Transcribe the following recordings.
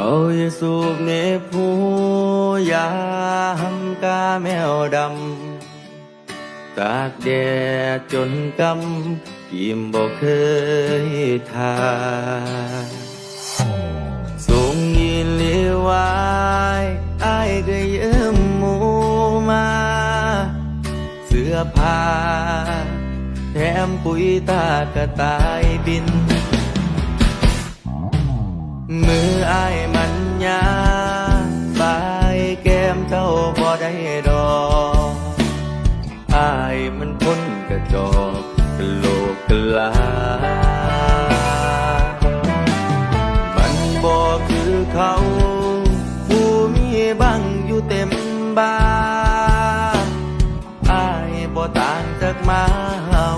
เขาจะสูบเนผู้ยามกาแมวดำ ตากแดดจนกำกิมบอกเคยทาสูงยินเลี้ยวายไอ้ก็เยิ้มมูมา เสื้อผ้าแถมปุ๋ยตากระต่ายบิน มันคนกระจอกกะโหลกกะลา มันบ่คือเขา ผู้มีบังอยู่เต็มบ้านอายบ่ต่างจากมาเฮา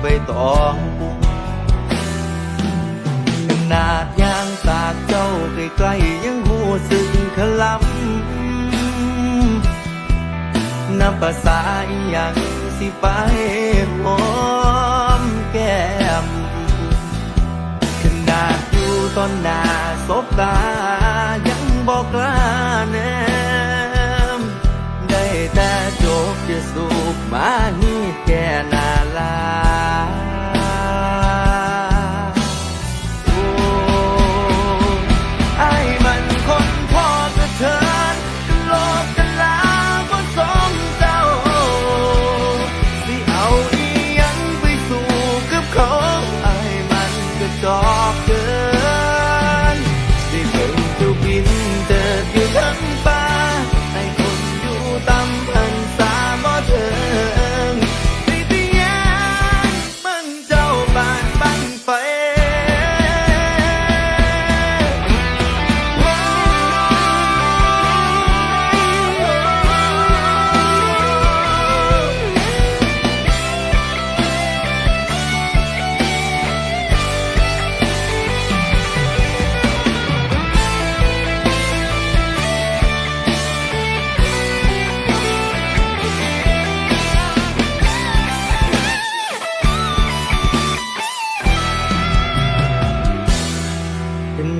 ใบตองปุงขนาดยางสากเจ้าใกล้ๆยังหูสึงขลำนับภาษาอหยัง สิไปหอมแก้มขนาดอยู่ตอนหน้าสบตา ยังบอกกล้าแนมได้แต่จบจะสูบมานี่แก่นา ก็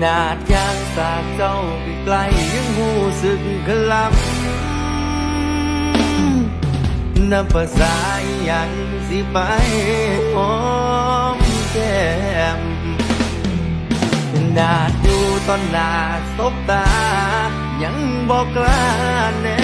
นาดยางสากเจ้าไปไกลยังหูสึกขลำนับภาษาอหยังสิไปหอมแก้มขนาดอยู่ตอนหน้าสบตา ยังบอกกล้าแน่